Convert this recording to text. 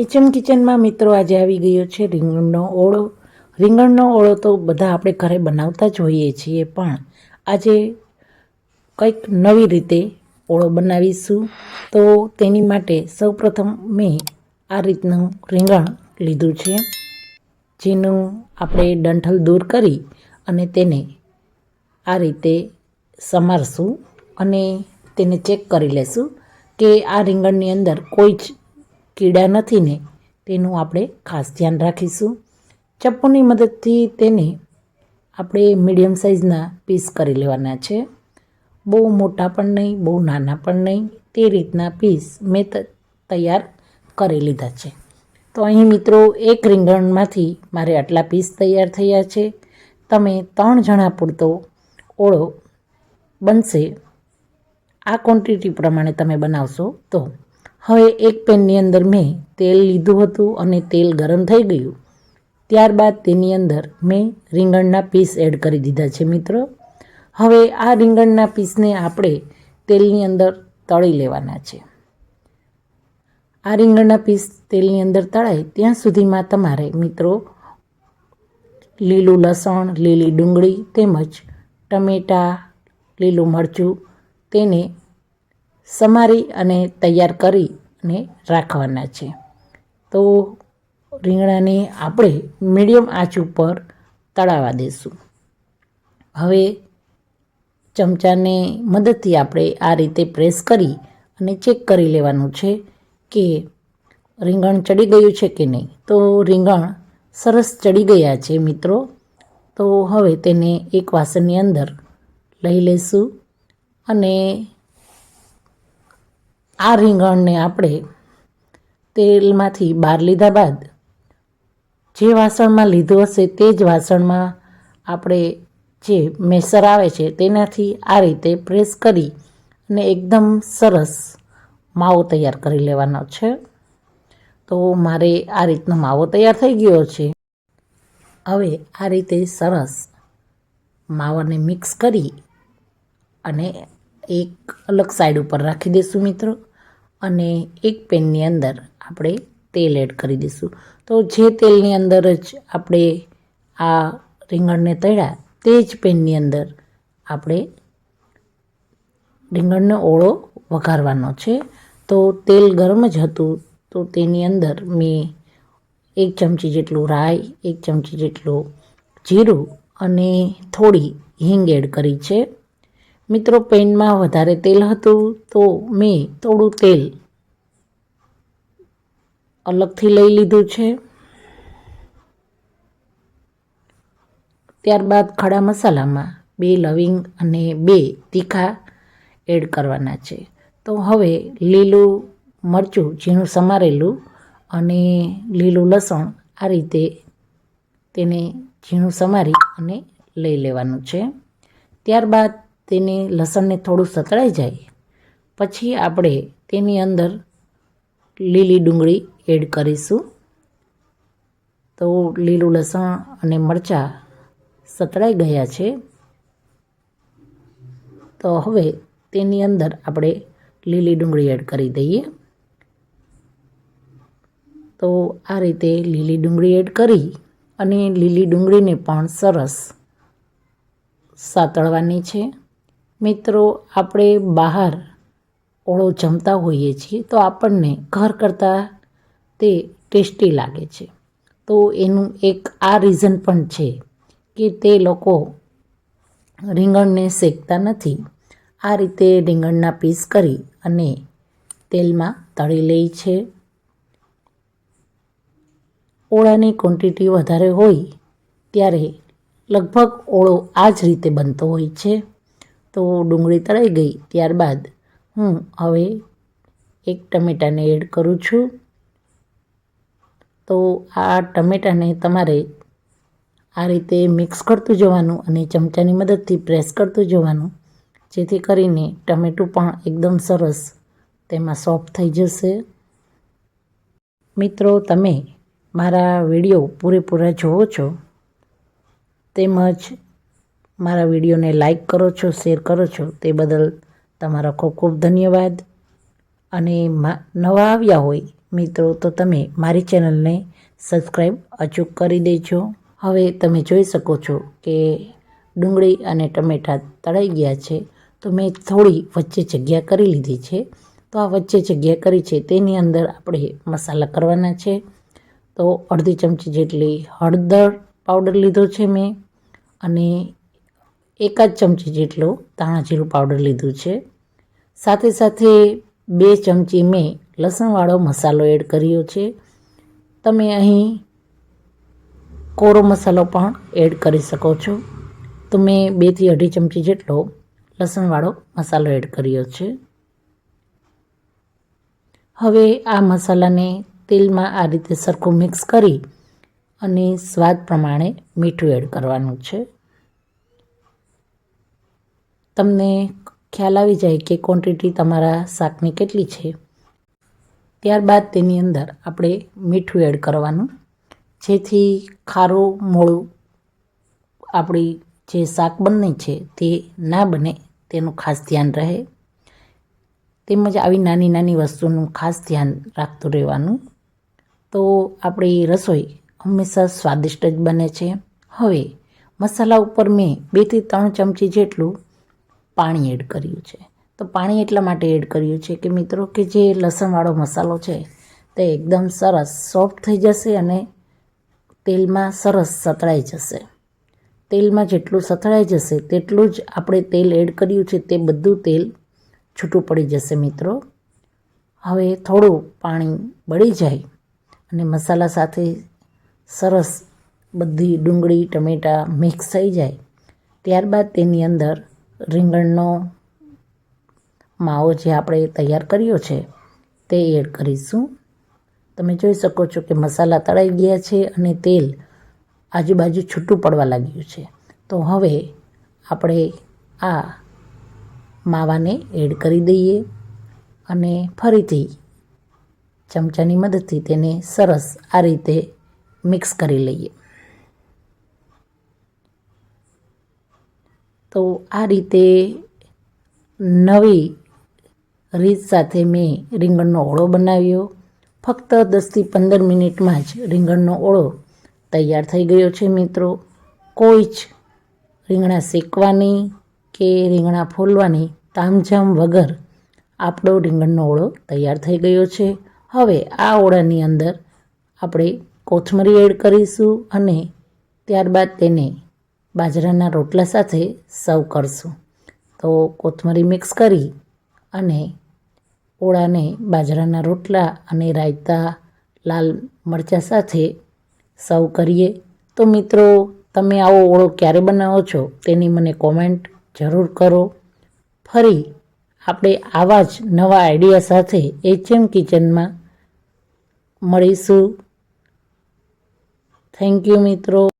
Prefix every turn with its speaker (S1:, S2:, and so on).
S1: HM કિચનમાં મિત્રો આજે આવી ગયો છે રીંગણનો ઓળો. રીંગણનો ઓળો તો બધા આપણે ઘરે બનાવતા જ હોઈએ છીએ, પણ આજે કંઈક નવી રીતે ઓળો બનાવીશું. તો તેની માટે સૌપ્રથમ મેં આ રીતનું રીંગણ લીધું છે, જેનું આપણે ડંઠલ દૂર કરી અને તેને આ રીતે સમારશું અને તેને ચેક કરી લેશું કે આ રીંગણની અંદર કોઈ જ કીડા નથી ને, તેનું આપણે ખાસ ધ્યાન રાખીશું. ચપ્પુની મદદથી તેને આપણે મીડિયમ સાઇઝના પીસ કરી લેવાના છે. બહુ મોટા પણ નહીં, બહુ નાના પણ નહીં, તે રીતના પીસ મેં તૈયાર કરી લીધા છે. તો અહીં મિત્રો, એક રીંગણમાંથી મારે આટલા પીસ તૈયાર થયા છે. તમે ત્રણ જણા પૂરતો ઓળો બનશે. આ ક્વોન્ટિટી પ્રમાણે તમે બનાવશો તો હવે એક પેનની અંદર મેં તેલ લીધું હતું અને તેલ ગરમ થઈ ગયું. ત્યારબાદ તેની અંદર મેં રીંગણના પીસ એડ કરી દીધા છે મિત્રો. હવે આ રીંગણના પીસને આપણે તેલની અંદર તળી લેવાના છે. આ રીંગણના પીસ તેલની અંદર તળાય ત્યાં સુધીમાં તમારે મિત્રો લીલું લસણ, લીલી ડુંગળી તેમજ ટમેટાં, લીલું મરચું તેને સમારી અને તૈયાર કરી અને રાખવાના છે. તો રીંગણાને આપણે મીડિયમ આંચ ઉપર તળાવા દઈશું હવે ચમચાને મદદથી આપણે આ રીતે પ્રેસ કરી અને ચેક કરી લેવાનું છે કે રીંગણ ચડી ગયું છે કે નહીં. તો રીંગણ સરસ ચડી ગયા છે મિત્રો. તો હવે તેને એક વાસણની અંદર લઈ લઈશું અને આ રીંગણને આપણે તેલમાંથી બહાર લીધા બાદ જે વાસણમાં લીધું હશે તે જ વાસણમાં આપણે જે મેસર આવે છે તેનાથી આ રીતે પ્રેસ કરી અને એકદમ સરસ માવો તૈયાર કરી લેવાનો છે. તો મારે આ રીતનો માવો તૈયાર થઈ ગયો છે. હવે આ રીતે સરસ માવાને મિક્સ કરી અને એક અલગ સાઈડ ઉપર રાખી દઈશું મિત્રો. અને એક પેનની અંદર આપણે તેલ એડ કરી દઈશું. તો જે તેલની અંદર જ આપણે આ રીંગણને તળ્યા, તે જ પેનની અંદર આપણે રીંગણનો ઓળો વઘારવાનો છે. તો તેલ ગરમ જ હતું, તો તેની અંદર મેં એક ચમચી જેટલું રાઈ, એક ચમચી જેટલું જીરું અને થોડી હિંગ એડ કરી છે. મિત્રો, પેનમાં વધારે તેલ હતું તો મેં થોડું તેલ અલગથી લઈ લીધું છે. ત્યારબાદ ખડા મસાલામાં બે લવિંગ અને બે તીખા એડ કરવાના છે. તો હવે લીલું મરચું ઝીણું સમારેલું અને લીલું લસણ આ રીતે તેને ઝીણું સમારી અને લઈ લેવાનું છે. ત્યારબાદ તેને લસણને થોડું સતળાઈ જાય. પછી આપણે તેની અંદર લીલી ડુંગળી એડ કરીશું. તો લીલું લસણ અને મરચાં સતળાઈ ગયા છે. તો હવે તેની અંદર આપણે લીલી ડુંગળી એડ કરી દઈએ. તો આ રીતે લીલી ડુંગળી એડ કરી અને લીલી ડુંગળીને પણ સરસ સાતળવાની છે. મિત્રો, આપણે બહાર ઓળો જમતા હોઈએ છીએ તો આપણને ઘર કરતાં તે ટેસ્ટી લાગે છે. તો એનું એક આ રીઝન પણ છે કે તે લોકો રીંગણને શેકતા નથી. આ રીતે રીંગણના પીસ કરી અને તેલમાં તળી લે છે. ઓળાની ક્વોન્ટિટી વધારે હોય ત્યારે લગભગ ઓળો આ જ રીતે બનતો હોય છે. તો ડુંગળી તળાઈ ગઈ ત્યારબાદ હું હવે એક ટમેટાને એડ કરું છું. તો આ ટમેટાને તમારે આ રીતે મિક્સ કરતું જવાનું અને ચમચાની મદદથી પ્રેસ કરતું જવાનું, જેથી કરીને ટમેટું પણ એકદમ સરસ તેમાં સોફ્ટ થઈ જશે. મિત્રો, તમે મારા વીડિયો પૂરેપૂરા જોવો છો. તેમજ મારા વિડીયોને લાઈક કરો છો, શેર કરો છો, તે બદલ તમારો ખૂબ ખૂબ ધન્યવાદ. અને નવા આવ્યા હોય મિત્રો, તો તમે મારી ચેનલને સબસ્ક્રાઈબ અચૂક કરી દેજો. હવે તમે જોઈ શકો છો કે ડુંગળી અને ટમેટાં તળાઈ ગયા છે, તો મેં થોડી વચ્ચે જગ્યા કરી લીધી છે. તો આ વચ્ચે જગ્યા કરી છે, તેની અંદર આપણે મસાલા કરવાના છે. તો અડધી ચમચી જેટલી હળદર પાવડર લીધો છે મેં. અને એકાદ ચમચી જેટલો ધાણા જીરું પાવડર લીધું છે. સાથે સાથે બે ચમચી મેં લસણવાળો મસાલો એડ કર્યો છે. તમે અહીં કોરો મસાલો પણ એડ કરી શકો છો. તો મેં બેથી અઢી ચમચી જેટલો લસણવાળો મસાલો એડ કર્યો છે. હવે આ મસાલાને તેલમાં આ રીતે સરખું મિક્સ કરી અને સ્વાદ પ્રમાણે મીઠું એડ કરવાનું છે. તમને ખ્યાલ આવી જાય કે ક્વોન્ટિટી તમારા શાકની કેટલી છે. ત્યારબાદ તેની અંદર આપણે મીઠું એડ કરવાનું. જેથી ખારું મોળું આપણી જે શાક બને છે તે ના બને તેનું ખાસ ધ્યાન રહે. તેમજ આવી નાની નાની વસ્તુનું ખાસ ધ્યાન રાખતું રહેવાનું. તો આપણી રસોઈ હંમેશા સ્વાદિષ્ટ જ બને છે. હવે મસાલા ઉપર મેં બેથી ત્રણ ચમચી જેટલું પાણી એડ કર્યું છે. તો પાણી એટલા માટે એડ કર્યું છે કે મિત્રો કે જે લસણવાળો મસાલો છે તે એકદમ સરસ સોફ્ટ થઈ જશે અને તેલમાં સરસ સતળાઈ જશે. તેલમાં જેટલું સતળાઈ જશે તેટલું જ આપણે તેલ એડ કર્યું છે તે બધું તેલ છૂટું પડી જશે મિત્રો. હવે થોડું પાણી બળી જાય અને મસાલા સાથે સરસ બધી ડુંગળી, ટમેટાં મિક્સ થઈ જાય. ત્યારબાદ તેની અંદર રીંગણનો માવો જે આપણે તૈયાર કર્યો છે, તે એડ કરીશું. તમે જોઈ શકો છો કે મસાલા તળાઈ ગયા છે અને તેલ આજુબાજુ છૂટું પડવા લાગ્યું છે. તો હવે આપણે આ માવાને એડ કરી દઈએ અને ફરીથી ચમચાની મદદથી તેને સરસ આ રીતે મિક્સ કરી લઈએ. તો આ રીતે નવી રીત સાથે મેં રીંગણનો ઓળો બનાવ્યો. ફક્ત દસથી પંદર મિનિટમાં જ રીંગણનો ઓળો તૈયાર થઈ ગયો છે મિત્રો. કોઈ જ રીંગણા શેકવાની કે રીંગણા ફોલવાની તામઝામ વગર આપણો રીંગણનો ઓળો તૈયાર થઈ ગયો છે. હવે આ ઓળાની અંદર આપણે કોથમરી એડ કરીશું અને ત્યારબાદ તેને બાજરાના રોટલા સાથે સર્વ કરશું. તો કોથમરી મિક્સ કરી અને ઓળાને બાજરાના રોટલા અને રાયતા, લાલ મરચાં સાથે સર્વ કરીએ. તો મિત્રો, તમે આવો ઓળો ક્યારે બનાવો છો તેની મને કોમેન્ટ જરૂર કરો. ફરી આપણે આવા જ નવા આઈડિયા સાથે એચએમ કિચનમાં મળીશું. થેન્ક યુ મિત્રો.